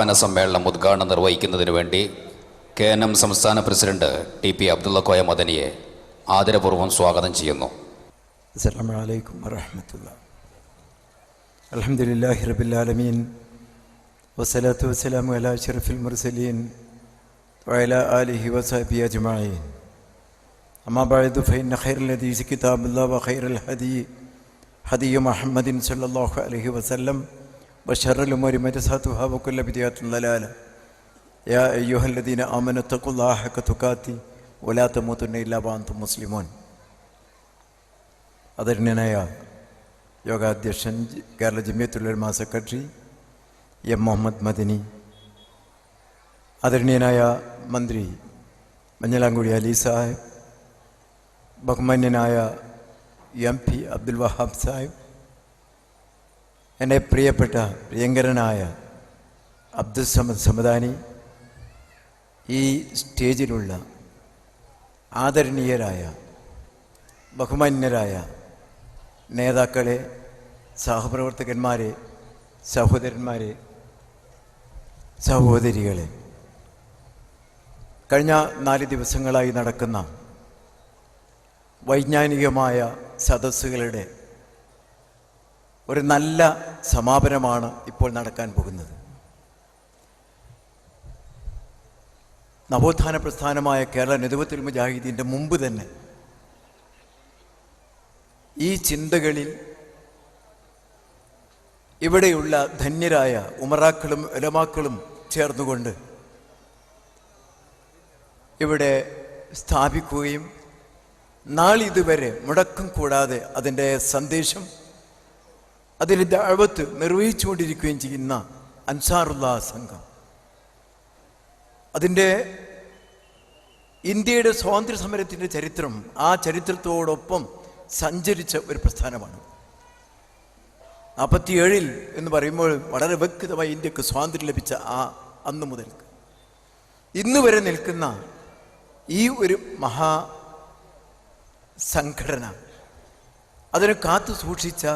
വനസമ്മേളനം ഉദ്ഘാടനം നിർവഹിക്കുന്നതിനു വേണ്ടി കെ എൻ എം സംസ്ഥാന president T P Abdulla Koya മദനിയെ ആദരപൂർവം സ്വാഗതം ചെയ്യുന്നു. അസ്സലാമലൈക്കും വറഹമത്തുള്ള. വസ്സലാത്തു മുർസലീൻ ആലിഹി ഹദിയു മുഹമ്മദിൻ സല്ലല്ലാഹു അലൈഹി വസല്ലം. هدي محمد صلى الله عليه وسلم وشر الأمور محدثاتها وكل بدعة ضلالة يا أيها الذين آمنوا اتقوا الله حق تقاته ولا تموتن إلا وأنتم مسلمون ആദരണീയനായ യോഗാധ്യക്ഷൻ കേരള ജമിയത്തുലമ സെക്രട്ടറി എം മുഹമ്മദ് മദനി ആദരണീയനായ മന്ത്രി മഞ്ഞളാംകുടി അലി സാഹിബ് ബഹുമാന്യനായ എം പി അബ്ദുൽ വഹാബ് സാഹിബ് എന്റെ പ്രിയപ്പെട്ട പ്രിയങ്കരനായ അബ്ദുൽ സമദ് സമദാനി ഈ സ്റ്റേജിലുള്ള ആദരണീയരായ ബഹുമാന്യരായ നേതാക്കളെ സഹപ്രവർത്തകന്മാരെ സഹോദരന്മാരെ സഹോദരികളെ കഴിഞ്ഞ നാല് ദിവസങ്ങളായി നടക്കുന്ന വൈജ്ഞാനികമായ സദസ്സുകളുടെ ഒരു നല്ല സമാപനമാണ് ഇപ്പോൾ നടക്കാൻ പോകുന്നത്. നവോത്ഥാന പ്രസ്ഥാനമായ കേരള നെതുവത്തിൽ മുജാഹിദീന്റെ മുമ്പ് തന്നെ ഈ ചിന്തകളിൽ ഇവിടെയുള്ള ധന്യരായ ഉമറാക്കളും ഒലമാക്കളും ചേർന്നുകൊണ്ട് ഇവിടെ സ്ഥാപിക്കുകയും നാളിതുവരെ മുടക്കം കൂടാതെ അതിന്റെ സന്ദേശം അതിന്റെ ദഴവത്ത് നിർവഹിച്ചുകൊണ്ടിരിക്കുകയും ചെയ്യുന്ന അൻസാറുള്ള സംഘം. അതിന്റെ ഇന്ത്യയുടെ സ്വാതന്ത്ര്യ സമരത്തിന്റെ ചരിത്രം ആ ചരിത്രത്തോടൊപ്പം സഞ്ചരിച്ച ഒരു പ്രസ്ഥാനമാണ്. നാൽപ്പത്തിയേഴിൽ എന്ന് പറയുമ്പോൾ വളരെ വ്യക്തമായി ഇന്ത്യയ്ക്ക് സ്വാതന്ത്ര്യം ലഭിച്ച ആ അന്ന് മുതൽ. ഇന്ന് വരെ നിൽക്കുന്ന ഈ ഒരു മഹാ സംഘടന അതിനെ കാത്തു സൂക്ഷിച്ച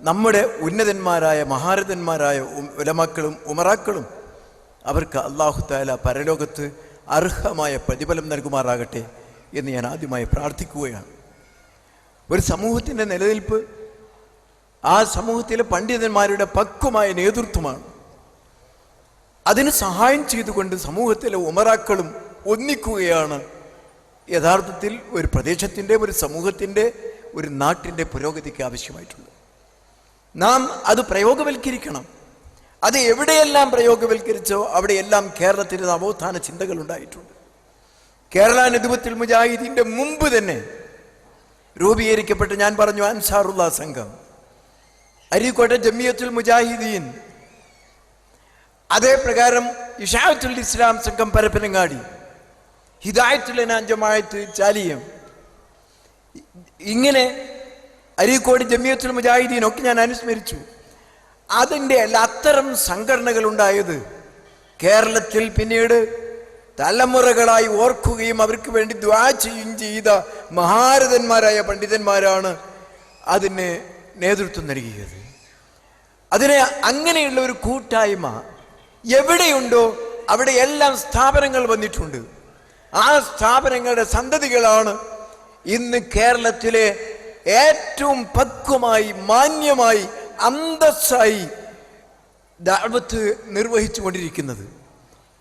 നമ്മുടെ ഉന്നതന്മാരായ മഹാരഥന്മാരായ ഉലമാക്കളും ഉമറാക്കളും അവർക്ക് അള്ളാഹു താല പരലോകത്ത് അർഹമായ പ്രതിഫലം നൽകുമാറാകട്ടെ എന്ന് ഞാൻ ആദ്യമായി പ്രാർത്ഥിക്കുകയാണ്. ഒരു സമൂഹത്തിന്റെ നിലനിൽപ്പ് ആ സമൂഹത്തിലെ പണ്ഡിതന്മാരുടെ പക്വമായ നേതൃത്വമാണ്. അതിന് സഹായം ചെയ്തുകൊണ്ട് സമൂഹത്തിലെ ഉമറാക്കളും ഒന്നിക്കുകയാണ്. യഥാർത്ഥത്തിൽ ഒരു പ്രദേശത്തിന്റെ ഒരു സമൂഹത്തിന്റെ ഒരു നാട്ടിന്റെ പുരോഗതിക്ക് ആവശ്യമായിട്ടുള്ളത്. നാം അത് പ്രയോഗവൽക്കരിക്കണം. അത് എവിടെയെല്ലാം പ്രയോഗവൽക്കരിച്ചോ അവിടെയെല്ലാം കേരളത്തിന് നവോത്ഥാന ചിന്തകൾ ഉണ്ടായിട്ടുണ്ട്. കേരള നെതുവത്തിൽ മുജാഹിദീന്റെ മുമ്പ് തന്നെ രൂപീകരിക്കപ്പെട്ട് ഞാൻ പറഞ്ഞു അൻസാറുള്ള സംഘം അരീക്കോട്ടെ ജമിയത്തുൽ മുജാഹിദീൻ അതേ പ്രകാരം ഇഷാത്തുൽ ഇസ്ലാം സംഘം പരപ്പനങ്ങാടി ഹിദായത്തുൽ അനാഞ്ചമായത്ത് ചാലിയം ഇങ്ങനെ അരീക്കോട് ജമിയത്തുൽ മുജാഹിദീൻ ഒക്കെ ഞാൻ അനുസ്മരിച്ചു. അതിന്റെ എല്ലാ അത്തരം സംഘടനകൾ ഉണ്ടായത് കേരളത്തിൽ പിന്നീട് തലമുറകളായി ഓർക്കുകയും അവർക്ക് വേണ്ടി ദ്വാ ചെയ്യുകയും ചെയ്ത മഹാരഥന്മാരായ പണ്ഡിതന്മാരാണ് അതിന് നേതൃത്വം നൽകിയത്. അതിനെ അങ്ങനെയുള്ള ഒരു കൂട്ടായ്മ എവിടെയുണ്ടോ അവിടെ എല്ലാം സ്ഥാപനങ്ങൾ വന്നിട്ടുണ്ട്. ആ സ്ഥാപനങ്ങളുടെ സന്തതികളാണ് ഇന്ന് കേരളത്തിലെ ഏറ്റവും പക്വമായി മാന്യമായി അന്തസ്സായി ദഅവത്ത് നിർവഹിച്ചു കൊണ്ടിരിക്കുന്നത്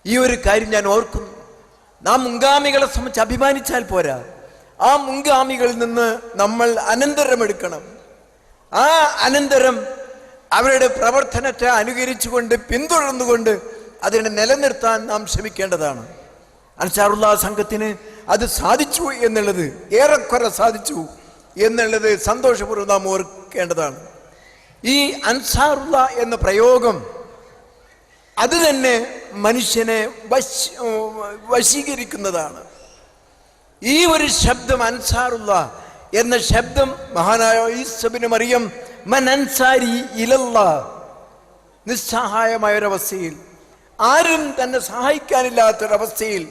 ഈ ഒരു കാര്യം ഞാൻ ഓർക്കുന്നു. നാം മുൻഗാമികളെ സംബന്ധിച്ച് അഭിമാനിച്ചാൽ പോരാ. ആ മുൻഗാമികളിൽ നിന്ന് നമ്മൾ അനന്തരം എടുക്കണം. ആ അനന്തരം അവരുടെ പ്രവർത്തനത്തെ അനുകരിച്ചുകൊണ്ട് പിന്തുടർന്നുകൊണ്ട് അതിനെ നിലനിർത്താൻ നാം ശ്രമിക്കേണ്ടതാണ്. അൻസാറുള്ള സംഘത്തിന് അത് സാധിച്ചു എന്നുള്ളത് ഏറെക്കുറെ സാധിച്ചു. എന്നുള്ളത് സന്തോഷപൂർവം നാം ഓർക്കേണ്ടതാണ്. ഈ അൻസാറുള്ള എന്ന പ്രയോഗം അത് തന്നെ മനുഷ്യനെ വശ വശീകരിക്കുന്നതാണ്. ഈ ഒരു ശബ്ദം അൻസാറുള്ള എന്ന ശബ്ദം മഹാനായ ഈസബിന് മറിയം മൻ അൻസാരി ഇലല്ല നിസ്സഹായമായ ഒരവസ്ഥയിൽ ആരും തന്നെ സഹായിക്കാനില്ലാത്തൊരവസ്ഥയിൽ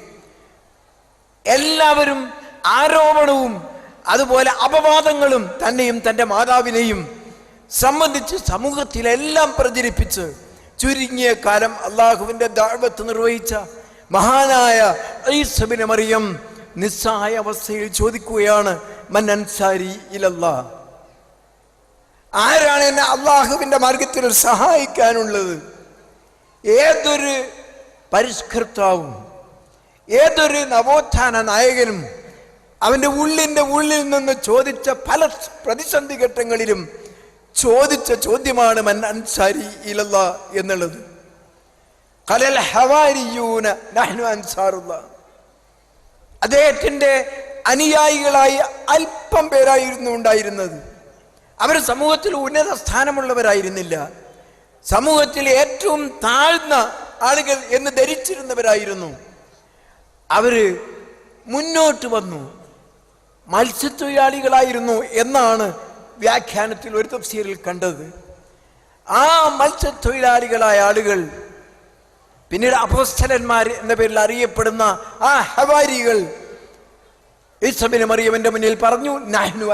എല്ലാവരും ആരോപണവും അതുപോലെ അപവാദങ്ങളും തന്നെയും തന്റെ മാതാവിനെയും സംബന്ധിച്ച് സമൂഹത്തിലെല്ലാം പ്രചരിപ്പിച്ച് ചുരുങ്ങിയ കാലം അള്ളാഹുവിന്റെ ദാഴ്വത്ത് നിർവഹിച്ച മഹാനായ ഐസബിനെ മറിയം നിസ്സഹായ അവസ്ഥയിൽ ചോദിക്കുകയാണ് മൻ അൻസാരി ഇലല്ലാ? ആരാണ് എന്നെ അള്ളാഹുവിന്റെ മാർഗത്തിൽ സഹായിക്കാനുള്ളത്? ഏതൊരു പരിഷ്കർത്താവും ഏതൊരു നവോത്ഥാന നായകനും അവന്റെ ഉള്ളിന്റെ ഉള്ളിൽ നിന്ന് ചോദിച്ച പല പ്രതിസന്ധി ഘട്ടങ്ങളിലും ചോദിച്ച ചോദ്യമാണ് മൻ അൻസാരി ഇലല്ല എന്നുള്ളത്. കലൽ ഹവാരിയൂന നഹ്നു അൻസാറുള്ള അദ്ദേഹത്തിന്റെ അനുയായികളായി അല്പം പേരായിരുന്നു ഉണ്ടായിരുന്നത്. അവർ സമൂഹത്തിൽ ഉന്നത സ്ഥാനമുള്ളവരായിരുന്നില്ല. സമൂഹത്തിൽ ഏറ്റവും താഴ്ന്ന ആളുകൾ എന്ന് ധരിച്ചിരുന്നവരായിരുന്നു. അവർ മുന്നോട്ട് വന്നു. മത്സ്യത്തൊഴിലാളികളായിരുന്നു എന്നാണ് വ്യാഖ്യാനത്തിൽ ഒരു തഫ്സീരിൽ കണ്ടത്. ആ മത്സ്യത്തൊഴിലാളികളായ ആളുകൾ പിന്നീട് അപസ്ഥലന്മാർ എന്ന പേരിൽ അറിയപ്പെടുന്ന ആ ഹവാരികൾ ഈസബിന് മറിയവന്റെ മുന്നിൽ പറഞ്ഞു നഹ്നു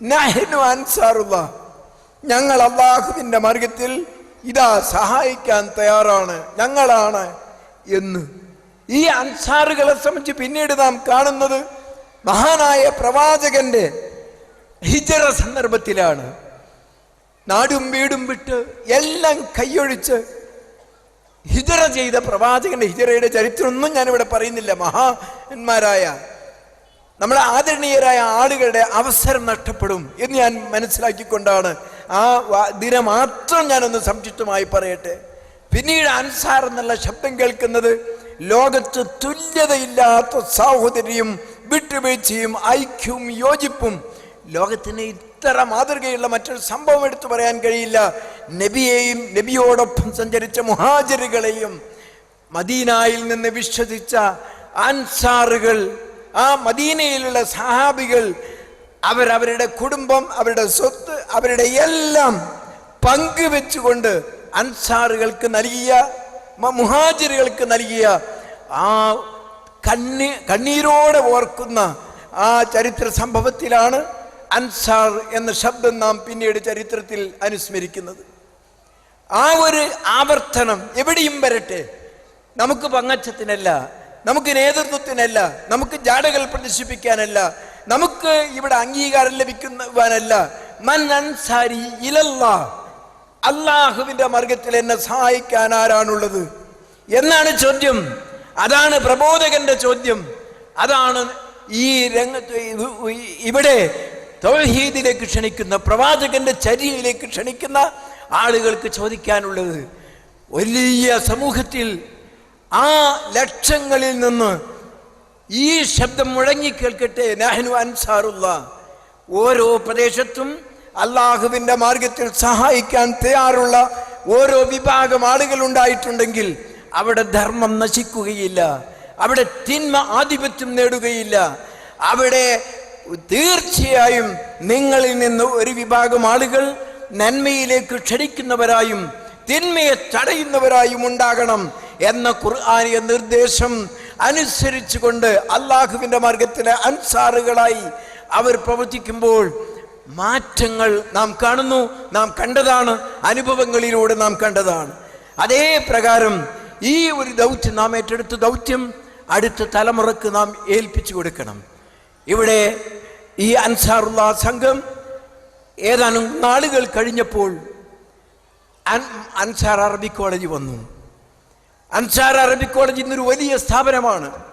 നഹ്നു അൻസാറുള്ള ഞങ്ങൾ അള്ളാഹുവിന്റെ മാർഗത്തിൽ ഇതാ സഹായിക്കാൻ തയ്യാറാണ് ഞങ്ങളാണ് എന്ന്. ഈ അൻസാറുകളെ സംബന്ധിച്ച് പിന്നീട് നാം കാണുന്നത് മഹാനായ പ്രവാചകന്റെ ഹിജറ സന്ദർഭത്തിലാണ് നാടും വീടും വിട്ട് എല്ലാം കൈയൊഴിച്ച് ഹിജറ ചെയ്ത പ്രവാചകന്റെ ഹിജറയുടെ ചരിത്രമൊന്നും ഞാനിവിടെ പറയുന്നില്ല. മഹാന്മാരായ നമ്മളെ ആദരണീയരായ ആളുകളുടെ അവസരം നഷ്ടപ്പെടും എന്ന് ഞാൻ മനസ്സിലാക്കിക്കൊണ്ടാണ് ആ ദിനം മാത്രം ഞാനൊന്ന് സംക്ഷിപ്തമായി പറയട്ടെ. പിന്നീട് അൻസാർ എന്നുള്ള ശബ്ദം കേൾക്കുന്നത് ലോകത്ത് തുല്യതയില്ലാത്ത സാഹോദര്യം വിട്ടുവീഴ്ചയും ഐക്യവും യോജിപ്പും. ലോകത്തിന് ഇത്ര മാതൃകയുള്ള മറ്റൊരു സംഭവം എടുത്തു പറയാൻ കഴിയില്ല. നബിയെയും നബിയോടൊപ്പം സഞ്ചരിച്ച മുഹാജരുകളെയും മദീനായിൽ നിന്ന് വിശ്വസിച്ച അൻസാറുകൾ ആ മദീനയിലുള്ള സഹാബികൾ അവരവരുടെ കുടുംബം അവരുടെ സ്വത്ത് അവരുടെ എല്ലാം പങ്കുവെച്ചുകൊണ്ട് അൻസാറുകൾക്ക് നൽകിയ മുഹാജിറുകൾക്ക് നൽകിയ ആ കണ്ണി കണ്ണീരോടെ ഓർക്കുന്ന ആ ചരിത്ര സംഭവത്തിലാണ് അൻസാർ എന്ന ശബ്ദം നാം പിന്നീട് ചരിത്രത്തിൽ അനുസ്മരിക്കുന്നത്. ആ ഒരു ആവർത്തനം എവിടെയും വരട്ടെ. നമുക്ക് പങ്കച്ചത്തിനല്ല നമുക്ക് നേതൃത്വത്തിനല്ല നമുക്ക് ജാടകൾ പ്രദർശിപ്പിക്കാനല്ല നമുക്ക് ഇവിടെ അംഗീകാരം ലഭിക്കുന്നവനല്ല മൻ അൻസാരി ഇലല്ലാ അള്ളാഹുവിന്റെ മാർഗത്തിൽ എന്നെ സഹായിക്കാൻ ആരാണുള്ളത്? എന്നാണ് ചോദ്യം. അതാണ് പ്രബോധകന്റെ ചോദ്യം. അതാണ് ഈ രംഗത്ത് ഇവിടെ തൗഹീദിലേക്ക് ക്ഷണിക്കുന്ന പ്രവാചകന്റെ ചരിയിലേക്ക് ക്ഷണിക്കുന്ന ആളുകൾക്ക് ചോദിക്കാനുള്ളത് വലിയ സമൂഹത്തിൽ ആ ലക്ഷങ്ങളിൽ നിന്ന് ഈ ശബ്ദം മുഴങ്ങിക്കേൾക്കട്ടെ നഹ്നു അൻസാറുള്ള. ഓരോ പ്രദേശത്തും അള്ളാഹുവിന്റെ മാർഗത്തിൽ സഹായിക്കാൻ തയ്യാറുള്ള ഓരോ വിഭാഗം ആളുകൾ ഉണ്ടായിട്ടുണ്ടെങ്കിൽ അവിടെ ധർമ്മം നശിക്കുകയില്ല. അവിടെ തിന്മ ആധിപത്യം നേടുകയില്ല. അവിടെ തീർച്ചയായും നിങ്ങളിൽ നിന്ന് ഒരു വിഭാഗം ആളുകൾ നന്മയിലേക്ക് ക്ഷണിക്കുന്നവരായും തിന്മയെ തടയുന്നവരായും ഉണ്ടാകണം എന്ന ഖുർആാനിയ നിർദ്ദേശം അനുസരിച്ചുകൊണ്ട് അള്ളാഹുവിന്റെ മാർഗത്തിലെ അൻസാറുകളായി അവർ പ്രവർത്തിക്കുമ്പോൾ മാറ്റങ്ങൾ നാം കാണുന്നു നാം കണ്ടതാണ് അനുഭവങ്ങളിലൂടെ നാം കണ്ടതാണ്. അതേ പ്രകാരം ഈ ഒരു ദൗത്യം നാം ഏറ്റെടുത്ത ദൗത്യം അടുത്ത തലമുറയ്ക്ക് നാം ഏൽപ്പിച്ചു കൊടുക്കണം. ഇവിടെ ഈ അൻസാറുള്ള സംഘം ഏതാനും നാളുകൾ കഴിഞ്ഞപ്പോൾ അൻ- അൻസാർ അറബി കോളേജ് വന്നു. അൻസാർ അറബി കോളേജ് ഇന്നൊരു വലിയ സ്ഥാപനമാണ്.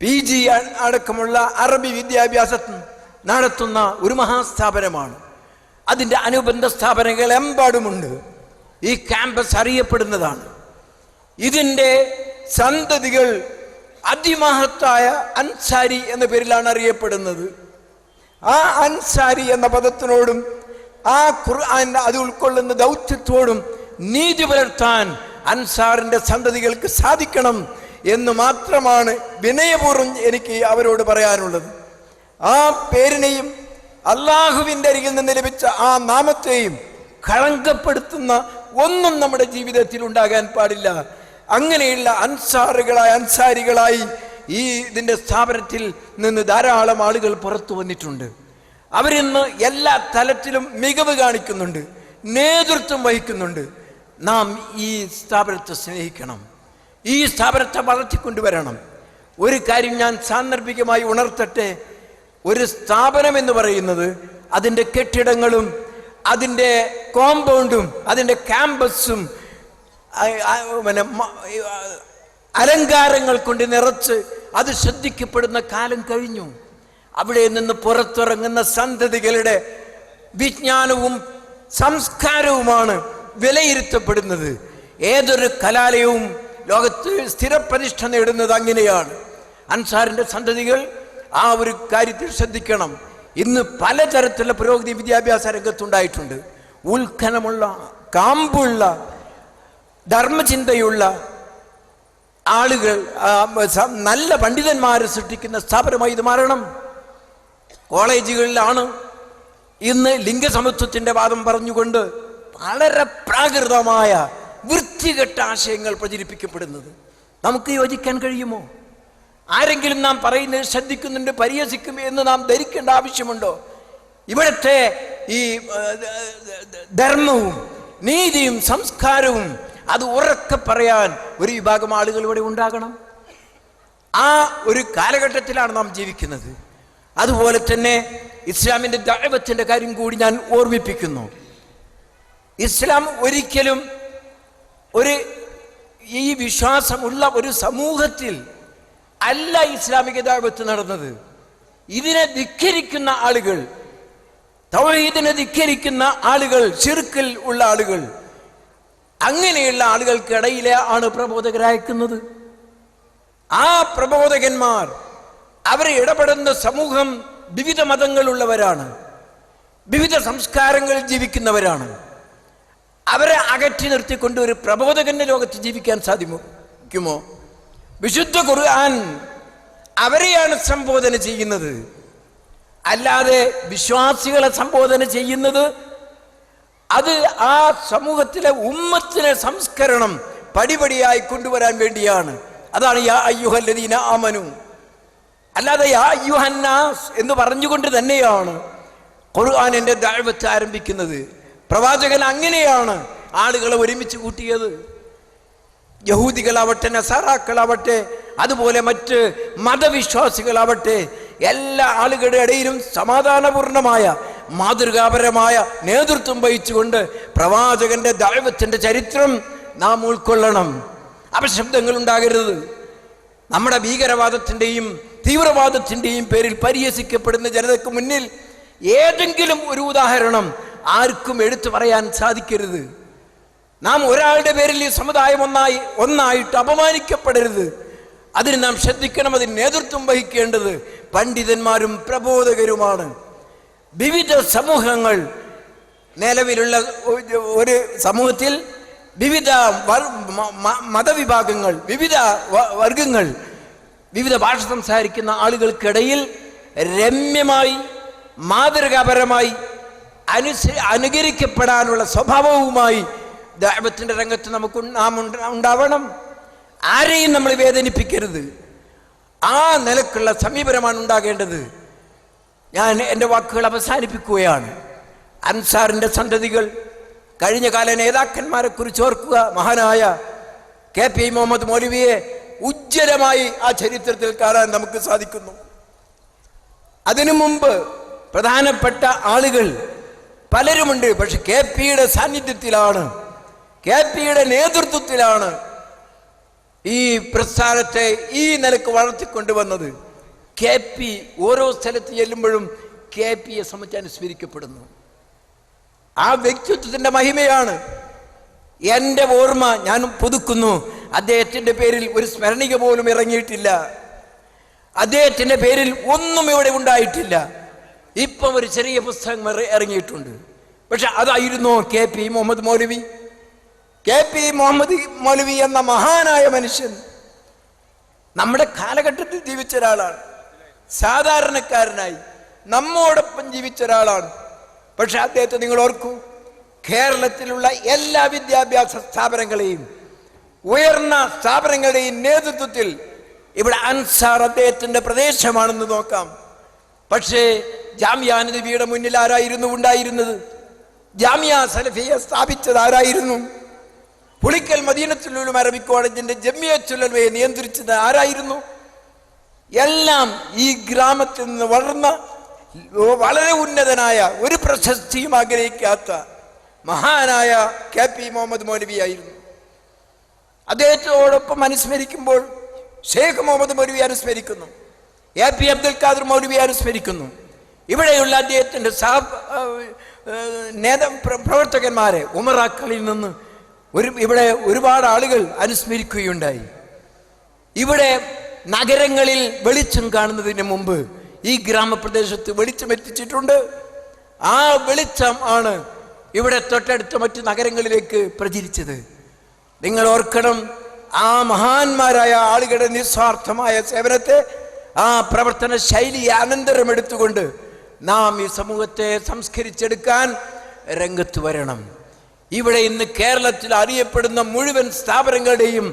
പി ജി അടക്കമുള്ള അറബി വിദ്യാഭ്യാസം നടത്തുന്ന ഒരു മഹാസ്ഥാപനമാണ്. അതിന്റെ അനുബന്ധ സ്ഥാപനങ്ങൾ എമ്പാടുമുണ്ട് ഈ ക്യാമ്പസ് അറിയപ്പെടുന്നതാണ്. ഇതിന്റെ സന്തതികൾ അതിമഹത്തായ അൻസാരി എന്ന പേരിലാണ് അറിയപ്പെടുന്നത്. ആ അൻസാരി എന്ന പദത്തിനോടും ആ ഖുർആൻ അത് ഉൾക്കൊള്ളുന്ന ദൗത്യത്തോടും നീതി പുലർത്താൻ അൻസാറിന്റെ സന്തതികൾക്ക് സാധിക്കണം എന്ന് മാത്രമാണ് വിനയപൂർവം എനിക്ക് അവരോട് പറയാനുള്ളത്. ആ പേരിനെയും അള്ളാഹുവിന്റെ അരികിൽ നിന്ന് ലഭിച്ച ആ നാമത്തെയും കളങ്കപ്പെടുത്തുന്ന ഒന്നും നമ്മുടെ ജീവിതത്തിൽ ഉണ്ടാകാൻ പാടില്ല. അങ്ങനെയുള്ള അൻസാറുകളായി അൻസാരികളായി ഈ ഇതിന്റെ സ്ഥാപനത്തിൽ നിന്ന് ധാരാളം ആളുകൾ പുറത്തു വന്നിട്ടുണ്ട്. അവരിന്ന് എല്ലാ തലത്തിലും മികവ് കാണിക്കുന്നുണ്ട് നേതൃത്വം വഹിക്കുന്നുണ്ട്. നാം ഈ സ്ഥാപനത്തെ സ്നേഹിക്കണം. ഈ സ്ഥാപനത്തെ വളർത്തിക്കൊണ്ടുവരണം. ഒരു കാര്യം ഞാൻ സാന്ദർഭികമായി ഉണർത്തട്ടെ. ഒരു സ്ഥാപനം എന്ന് പറയുന്നത് അതിന്റെ കെട്ടിടങ്ങളും അതിന്റെ കോമ്പൗണ്ടും അതിന്റെ ക്യാമ്പസും പിന്നെ അലങ്കാരങ്ങൾ കൊണ്ട് നിറച്ച് അത് ശ്രദ്ധിക്കപ്പെടുന്ന കാലം കഴിഞ്ഞു. അവിടെ നിന്ന് പുറത്തിറങ്ങുന്ന സന്തതികളുടെ വിജ്ഞാനവും സംസ്കാരവുമാണ് വിലയിരുത്തപ്പെടുന്നത്. ഏതൊരു കലാലയവും ലോകത്ത് സ്ഥിരപ്രതിഷ്ഠ നേടുന്നത് അങ്ങനെയാണ്. അൻസാറിന്റെ സന്തതികൾ ആ ഒരു കാര്യത്തിൽ ശ്രദ്ധിക്കണം. ഇന്ന് പലതരത്തിലുള്ള പുരോഗതി വിദ്യാഭ്യാസ രംഗത്തുണ്ടായിട്ടുണ്ട്. ഉത്ഖനമുള്ള കാമ്പുള്ള ധർമ്മചിന്തയുള്ള ആളുകൾ നല്ല പണ്ഡിതന്മാർ സൃഷ്ടിക്കുന്ന സ്ഥാപനമായി ഇത് മാറണം. കോളേജുകളിലാണ് ഇന്ന് ലിംഗസമത്വത്തിന്റെ വാദം പറഞ്ഞുകൊണ്ട് വളരെ പ്രാകൃതമായ വൃത്തികെട്ട ആശയങ്ങൾ പ്രചരിപ്പിക്കപ്പെടുന്നത്. നമുക്ക് യോജിക്കാൻ കഴിയുമോ? ആരെങ്കിലും നാം പറയുന്നത് ശ്രദ്ധിക്കുന്നുണ്ട് പരിഹസിക്കും എന്ന് നാം ധരിക്കേണ്ട ആവശ്യമുണ്ടോ? ഇവിടുത്തെ ഈ ധർമ്മവും നീതിയും സംസ്കാരവും അത് ഉറക്കെ പറയാൻ ഒരു വിഭാഗം ആളുകൾ ഇവിടെ ഉണ്ടാകണം. ആ ഒരു കാലഘട്ടത്തിലാണ് നാം ജീവിക്കുന്നത്. അതുപോലെ തന്നെ ഇസ്ലാമിന്റെ ദൈവത്തിന്റെ കാര്യം കൂടി ഞാൻ ഓർമ്മിപ്പിക്കുന്നു. ഇസ്ലാം ഒരിക്കലും ഒരു ഈ വിശ്വാസമുള്ള ഒരു സമൂഹത്തിൽ അല്ല ഇസ്ലാമിക ദൈവത്ത് നടന്നത്. ഇതിനെ ധിക്കരിക്കുന്ന ആളുകൾ തൗഹീദിനെ ധിക്കരിക്കുന്ന ആളുകൾ ചിറുക്കിൽ ഉള്ള ആളുകൾ അങ്ങനെയുള്ള ആളുകൾക്കിടയിലെ ആണ് പ്രബോധകരയക്കുന്നത് ആ പ്രബോധകന്മാർ അവരെ ഇടപെടുന്ന സമൂഹം വിവിധ മതങ്ങളുള്ളവരാണ്. വിവിധ സംസ്കാരങ്ങളിൽ ജീവിക്കുന്നവരാണ്. അവരെ അകറ്റി നിർത്തിക്കൊണ്ട് ഒരു പ്രബോധകന്റെ ലോകത്ത് ജീവിക്കാൻ സാധിക്കുമോ? വിശുദ്ധ ഖുർആൻ അവരെയാണ് സംബോധന ചെയ്യുന്നത്. അല്ലാതെ വിശ്വാസികളെ സംബോധന ചെയ്യുന്നത് അത് ആ സമൂഹത്തിലെ ഉമ്മത്തിനെ സംസ്കരണം പടിപടിയായി കൊണ്ടുവരാൻ വേണ്ടിയാണ്. അതാണ് യാ അയ്യുഹല്ലദീന ആമനു. അല്ലാതെ യാ അയ്യുഹന്നാസ് എന്ന് പറഞ്ഞുകൊണ്ട് തന്നെയാണ് ഖുർആൻ എന്റെ ദഅവത്ത് ആരംഭിക്കുന്നത്. പ്രവാചകൻ അങ്ങനെയാണ് ആളുകളെ ഒരുമിച്ച് കൂട്ടിയത്. യഹൂദികളാവട്ടെ നസാറാക്കളാവട്ടെ അതുപോലെ മറ്റ് മതവിശ്വാസികളാവട്ടെ എല്ലാ ആളുകളുടെ ഇടയിലും സമാധാനപൂർണമായ മാതൃകാപരമായ നേതൃത്വം വഹിച്ചുകൊണ്ട് പ്രവാചകന്റെ ദൈവത്തിന്റെ ചരിത്രം നാം ഉൾക്കൊള്ളണം. അപശബ്ദങ്ങൾ ഉണ്ടാകരുത്. നമ്മുടെ ഭീകരവാദത്തിന്റെയും തീവ്രവാദത്തിന്റെയും പേരിൽ പരിഹസിക്കപ്പെടുന്ന ജനതയ്ക്ക് മുന്നിൽ ഏതെങ്കിലും ഒരു ഉദാഹരണം ആർക്കും എടുത്തു പറയാൻ സാധിക്കരുത്. നാം ഒരാളുടെ പേരിൽ ഈ സമുദായം ഒന്നായി ഒന്നായിട്ട് അപമാനിക്കപ്പെടരുത്. അതിന് നാം ശ്രദ്ധിക്കണം അതിന് നേതൃത്വം വഹിക്കേണ്ടത് പണ്ഡിതന്മാരും പ്രബോധകരുമാണ്. വിവിധ സമൂഹങ്ങൾ നിലവിലുള്ള ഒരു- സമൂഹത്തിൽ വിവിധ മതവിഭാഗങ്ങൾ വിവിധ വർഗങ്ങൾ വിവിധ ഭാഷ സംസാരിക്കുന്ന ആളുകൾക്കിടയിൽ രമ്യമായി മാതൃകാപരമായി അനുസ അനുകരിക്കപ്പെടാനുള്ള സ്വഭാവവുമായി ദൈവത്തിന്റെ രംഗത്ത് നമുക്ക് നാം ഉണ്ട- ഉണ്ടാവണം. ആരെയും നമ്മൾ വേദനിപ്പിക്കരുത്. ആ നിലക്കുള്ള സമീപനമാണ് ഉണ്ടാകേണ്ടത്. ഞാൻ എന്റെ വാക്കുകൾ അവസാനിപ്പിക്കുകയാണ്. അൻസാറിന്റെ സന്തതികൾ കഴിഞ്ഞ കാല നേതാക്കന്മാരെ കുറിച്ച് ഓർക്കുക മഹാനായ കെ പി മുഹമ്മദ് മൗലവിയെ ഉജ്ജ്വലമായി ആ ചരിത്രത്തിൽ കാണാൻ നമുക്ക് സാധിക്കുന്നു. അതിനു മുമ്പ് പ്രധാനപ്പെട്ട ആളുകൾ പലരുമുണ്ട് പക്ഷെ കെ പിയുടെ സാന്നിധ്യത്തിലാണ് കെ പിയുടെ നേതൃത്വത്തിലാണ് ഈ പ്രസ്ഥാനത്തെ ഈ നിലയ്ക്ക് വളർത്തിക്കൊണ്ടുവന്നത്. കെ പി ഓരോ സ്ഥലത്ത് ചെല്ലുമ്പോഴും കെ പിയെ സംബന്ധിച്ച് അനുസ്മരിക്കപ്പെടുന്നു ആ വ്യക്തിത്വത്തിന്റെ മഹിമയാണ്. എന്റെ ഓർമ്മ ഞാൻ പുതുക്കുന്നു. അദ്ദേഹത്തിന്റെ പേരിൽ ഒരു സ്മരണിക പോലും ഇറങ്ങിയിട്ടില്ല. അദ്ദേഹത്തിന്റെ പേരിൽ ഒന്നും ഇവിടെ ഉണ്ടായിട്ടില്ല. ഇപ്പം ഒരു ചെറിയ പുസ്തകം ഇറ- ഇറങ്ങിയിട്ടുണ്ട്. പക്ഷെ അതായിരുന്നു K P Muhammad Moulavi. K P Muhammad Moulavi എന്ന മഹാനായ മനുഷ്യൻ നമ്മുടെ കാലഘട്ടത്തിൽ ജീവിച്ച ഒരാളാണ്. സാധാരണക്കാരനായി നമ്മോടൊപ്പം ജീവിച്ച ഒരാളാണ്. പക്ഷെ അദ്ദേഹത്തെ നിങ്ങൾ ഓർക്കൂ കേരളത്തിലുള്ള എല്ലാ വിദ്യാഭ്യാസ സ്ഥാപനങ്ങളെയും ഉയർന്ന സ്ഥാപനങ്ങളുടെയും നേതൃത്വത്തിൽ ഇവിടെ അൻസാർ അദ്ദേഹത്തിന്റെ പ്രദേശമാണെന്ന് നോക്കാം. പക്ഷേ ജാമ്യ നബിയുടെ മുന്നിൽ ആരായിരുന്നു ഉണ്ടായിരുന്നത്? ജാമ്യ സലഫിയെ സ്ഥാപിച്ചത് ആരായിരുന്നു? പുളിക്കൽ മദീനത്തുലും അറബിക് കോളേജിന്റെ ചുല്ലൽവയെ നിയന്ത്രിച്ചത് ആരായിരുന്നു? എല്ലാം ഈ ഗ്രാമത്തിൽ നിന്ന് വളർന്ന വളരെ ഉന്നതനായ ഒരു പ്രശസ്തിയും ആഗ്രഹിക്കാത്ത മഹാനായ കെ പി മുഹമ്മദ് മൗലവി ആയിരുന്നു. അദ്ദേഹത്തോടൊപ്പം അനുസ്മരിക്കുമ്പോൾ ഷേഖ് മുഹമ്മദ് മൗലവി അനുസ്മരിക്കുന്നു. എ പി അബ്ദുൽ ഖാദർ മൗലവി അനുസ്മരിക്കുന്നു. ഇവിടെയുള്ള അദ്ദേഹത്തിന്റെ സഹ നേത പ്ര- പ്രവർത്തകന്മാരെ ഉമറാക്കളിൽ നിന്ന് ഒരു ഇവിടെ ഒരുപാട് ആളുകൾ അനുസ്മരിക്കുകയുണ്ടായി. ഇവിടെ നഗരങ്ങളിൽ വെളിച്ചം കാണുന്നതിന് മുമ്പ് ഈ ഗ്രാമപ്രദേശത്ത് വെളിച്ചം എത്തിച്ചിട്ടുണ്ട്. ആ വെളിച്ചം ആണ് ഇവിടെ തൊട്ടടുത്ത മറ്റു നഗരങ്ങളിലേക്ക് പ്രചരിച്ചത്. നിങ്ങൾ ഓർക്കണം ആ മഹാന്മാരായ ആളുകളുടെ നിസ്വാർത്ഥമായ സേവനത്തെ ആ പ്രവർത്തന ശൈലി അനന്തരം എടുത്തുകൊണ്ട് നാം ഈ സമൂഹത്തെ സംസ്കരിച്ചെടുക്കാൻ രംഗത്ത് വരണം. ഇവിടെ ഇന്ന് കേരളത്തിൽ അറിയപ്പെടുന്ന മുഴുവൻ സ്ഥാപനങ്ങളുടെയും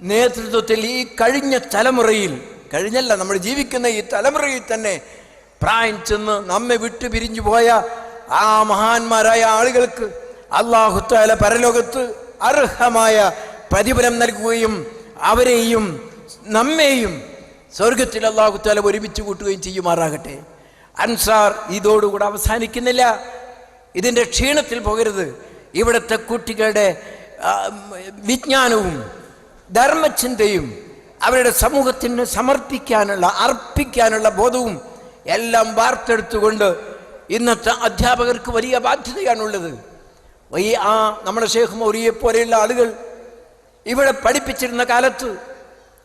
നേതൃത്വത്തിൽ ഈ കഴിഞ്ഞ തലമുറയിൽ കഴിഞ്ഞല്ല നമ്മൾ ജീവിക്കുന്ന ഈ തലമുറയിൽ തന്നെ പ്രായം ചെന്ന് നമ്മെ വിട്ടു പിരിഞ്ഞു പോയ ആ മഹാന്മാരായ ആളുകൾക്ക് അള്ളാഹുത്താല പരലോകത്ത് അർഹമായ പ്രതിഫലം നൽകുകയും അവരെയും നമ്മെയും സ്വർഗത്തിൽ അള്ളാഹുത്താല ഒരുമിച്ച് കൂട്ടുകയും ചെയ്യുമാറാകട്ടെ. അൻസാർ ഇതോടുകൂടെ അവസാനിക്കുന്നില്ല. ഇതിന്റെ ക്ഷീണത്തിൽ പോകരുത്. ഇവിടുത്തെ കുട്ടികളുടെ വിജ്ഞാനവും ധർമ്മചിന്തയും അവരുടെ സമൂഹത്തിന് സമർപ്പിക്കാനുള്ള അർപ്പിക്കാനുള്ള ബോധവും എല്ലാം വാർത്തെടുത്തുകൊണ്ട് ഇന്നത്തെ അധ്യാപകർക്ക് വലിയ ബാധ്യതയാണുള്ളത്. ഈ ആ നമ്മുടെ ഷേഖ് മൗരിയെ പോലെയുള്ള ആളുകൾ ഇവിടെ പഠിപ്പിച്ചിരുന്ന കാലത്ത്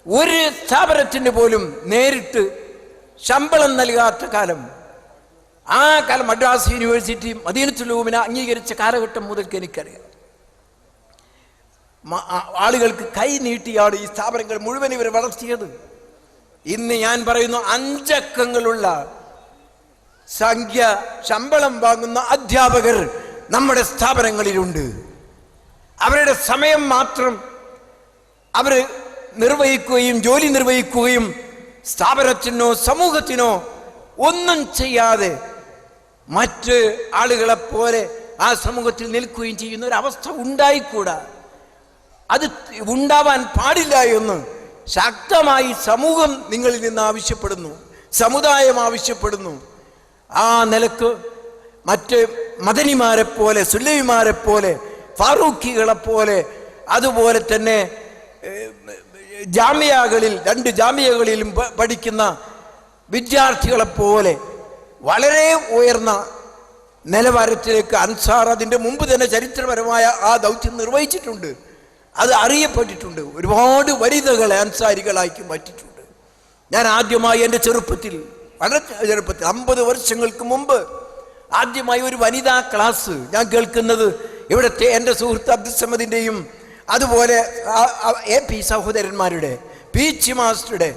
ഒരു സ്ഥാപനത്തിന് പോലും നേരിട്ട് ശമ്പളം നൽകാത്ത കാലം. ആ കാലം മദ്രാസ് യൂണിവേഴ്സിറ്റി മദീനത്തുലൂമിനെ അംഗീകരിച്ച കാലഘട്ടം മുതൽക്ക് എനിക്കറിയാം. ആളുകൾക്ക് കൈ നീട്ടിയാണ് ഈ സ്ഥാപനങ്ങൾ മുഴുവൻ ഇവർ വളർത്തിയത്. ഇന്ന് ഞാൻ പറയുന്നു അഞ്ചക്കങ്ങളുള്ള സംഖ്യ ശമ്പളം വാങ്ങുന്ന അധ്യാപകർ നമ്മുടെ സ്ഥാപനങ്ങളിലുണ്ട്. അവരുടെ സമയം മാത്രം അവർ നിർവഹിക്കുകയും ജോലി നിർവഹിക്കുകയും സ്ഥാപനത്തിനോ സമൂഹത്തിനോ ഒന്നും ചെയ്യാതെ മറ്റ് ആളുകളെ പോലെ ആ സമൂഹത്തിൽ നിൽക്കുകയും ചെയ്യുന്ന ഒരു അവസ്ഥ ഉണ്ടായിക്കൂടാ. അത് ഉണ്ടാവാൻ പാടില്ല എന്ന് ശക്തമായി സമൂഹം നിങ്ങളിൽ നിന്ന് ആവശ്യപ്പെടുന്നു. സമുദായം ആവശ്യപ്പെടുന്നു. ആ നിലയ്ക്ക് മറ്റ് മദനിമാരെ പോലെ സുല്ലൈമാരെ പോലെ ഫാറൂഖികളെ പോലെ അതുപോലെ തന്നെ ജാമ്യകളിൽ രണ്ട് ജാമ്യകളിലും പഠിക്കുന്ന വിദ്യാർത്ഥികളെ പോലെ വളരെ ഉയർന്ന നിലവാരത്തിലേക്ക് അൻസാർ അതിന്റെ മുമ്പ് തന്നെ ചരിത്രപരമായ ആ ദൗത്യം നിർവഹിച്ചിട്ടുണ്ട്. അത് അറിയപ്പെട്ടിട്ടുണ്ട്. ഒരുപാട് വനിതകളെ അൻസാരികളാക്കി മാറ്റിയിട്ടുണ്ട്. ഞാൻ ആദ്യമായി എന്റെ ചെറുപ്പത്തിൽ വളരെ ചെറുപ്പത്തിൽ അമ്പത് വർഷങ്ങൾക്ക് മുമ്പ് ആദ്യമായി ഒരു വനിതാ ക്ലാസ് ഞാൻ കേൾക്കുന്നത് ഇവിടുത്തെ എന്റെ സുഹൃത്ത് അബ്ദുസമ്മദിന്റെയും അതുപോലെ എ പി സഹോദരന്മാരുടെ പി ചി മാസ്റ്ററുടെ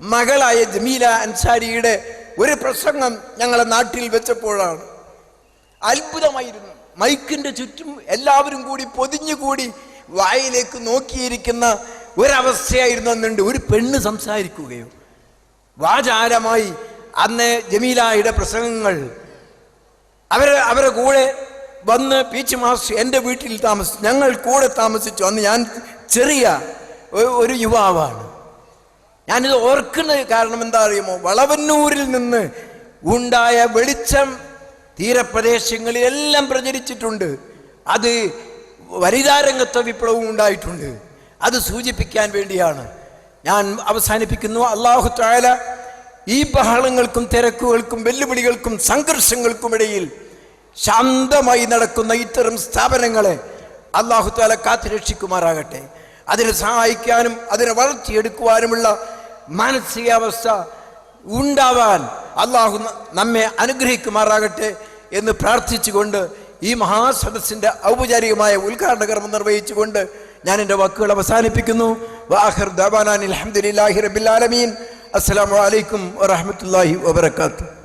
മകളായ ജമീല അൻസാരിയുടെ ഒരു പ്രസംഗം ഞങ്ങളെ നാട്ടിൽ വെച്ചപ്പോഴാണ്. അത്ഭുതമായിരുന്നു. മൈക്കിന്റെ ചുറ്റും എല്ലാവരും കൂടി പൊതിഞ്ഞുകൂടി വായിലേക്ക് നോക്കിയിരിക്കുന്ന ഒരവസ്ഥയായിരുന്നു അന്നുണ്ട് ഒരു പെണ്ണ് സംസാരിക്കുകയോ. വാചാരമായി അന്ന് ജമീലായുടെ പ്രസംഗങ്ങൾ. അവരെ അവരെ കൂടെ വന്ന് പീച്ച് മാസ്റ്റർ എന്റെ വീട്ടിൽ താമസിച്ചു ഞങ്ങൾ കൂടെ താമസിച്ചു. അന്ന് ഞാൻ ചെറിയ ഒരു യുവാവാണ്. ഞാനിത് ഓർക്കുന്ന കാരണം എന്താ അറിയുമോ? വളവന്നൂരിൽ നിന്ന് ഉണ്ടായ വെളിച്ചം തീരപ്രദേശങ്ങളിലെല്ലാം പ്രചരിച്ചിട്ടുണ്ട്. അത് വനിതാരംഗത്വ വിപ്ലവം ഉണ്ടായിട്ടുണ്ട്. അത് സൂചിപ്പിക്കാൻ വേണ്ടിയാണ്. ഞാൻ അവസാനിപ്പിക്കുന്നു. അള്ളാഹു താല ഈ ബഹളങ്ങൾക്കും തിരക്കുകൾക്കും വെല്ലുവിളികൾക്കും സംഘർഷങ്ങൾക്കും ഇടയിൽ ശാന്തമായി നടക്കുന്ന ഇത്തരം സ്ഥാപനങ്ങളെ അള്ളാഹു താല കാത്തുരക്ഷിക്കുമാറാകട്ടെ അതിനെ സഹായിക്കാനും അതിനെ വളർത്തിയെടുക്കുവാനുമുള്ള മാനസികാവസ്ഥ ഉണ്ടാവാൻ അള്ളാഹു നമ്മെ അനുഗ്രഹിക്കുമാറാകട്ടെ എന്ന് പ്രാർത്ഥിച്ചുകൊണ്ട് ഈ മഹാസദസ്സിന്റെ ഔപചാരികമായ ഉദ്ഘാടന കർമ്മം നിർവഹിച്ചുകൊണ്ട് ഞാൻ എന്റെ വാക്കുകൾ അവസാനിപ്പിക്കുന്നു. വാഹിർ ദാബാനാൻ അലഹമുല്ലാഹി റബിൻ അസ്സലാമു അലൈക്കും വറഹമത്തല്ലാഹി വബർക്കാത്തു